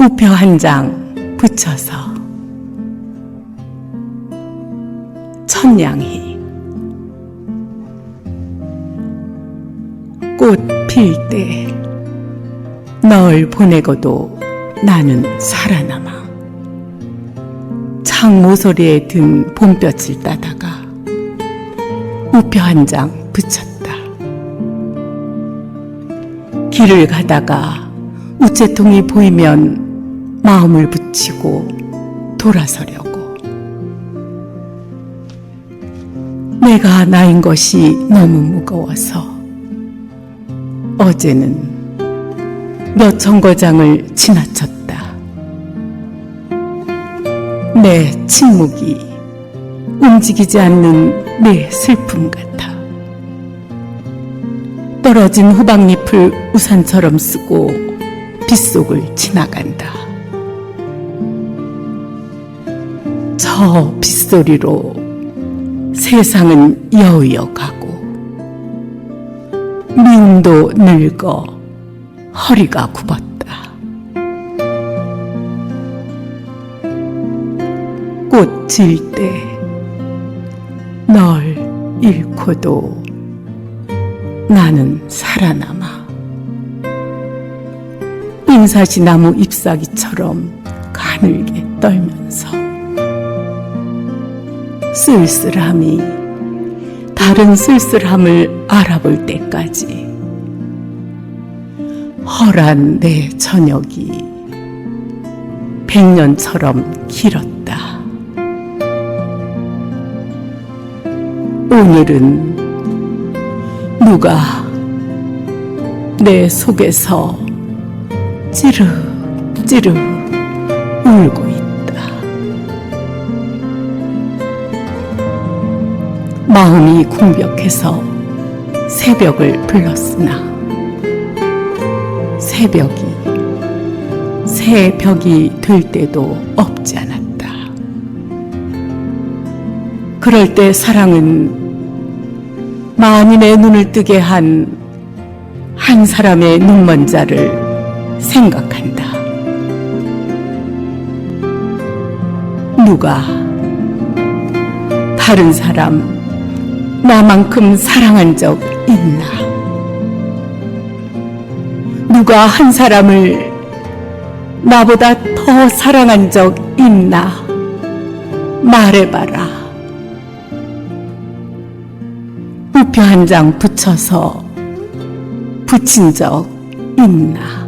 우표 한 장 붙여서 천냥이 꽃 필 때 널 보내고도 나는 살아남아 창 모서리에 든 봄볕을 따다가 우표 한 장 붙였다. 길을 가다가 우체통이 보이면 마음을 붙이고 돌아서려고. 내가 나인 것이 너무 무거워서 어제는 몇 정거장을 지나쳤다. 내 침묵이 움직이지 않는 내 슬픔 같아. 떨어진 호박잎을 우산처럼 쓰고 빗속을 지나간다. 저 빗소리로 세상은 여의어 가고 미움도 늙어 허리가 굽었다. 꽃 질 때 널 잃고도 나는 살아남아. 인사시 나무 잎사귀처럼 가늘게 떨면서 쓸쓸함이 다른 쓸쓸함을 알아볼 때까지 허란 내 저녁이 백년처럼 길었다. 오늘은 누가 내 속에서 찌르 찌르 울고 있다. 마음이 궁벽해서 새벽을 불렀으나 새벽이 새벽이 될 때도 없지 않았다. 그럴 때 사랑은 만인의 눈을 뜨게 한 한 사람의 눈먼 자를 생각한다. 누가 다른 사람 나만큼 사랑한 적 있나? 누가 한 사람을 나보다 더 사랑한 적 있나? 말해봐라. 우표 한 장 붙여서 붙인 적 있나?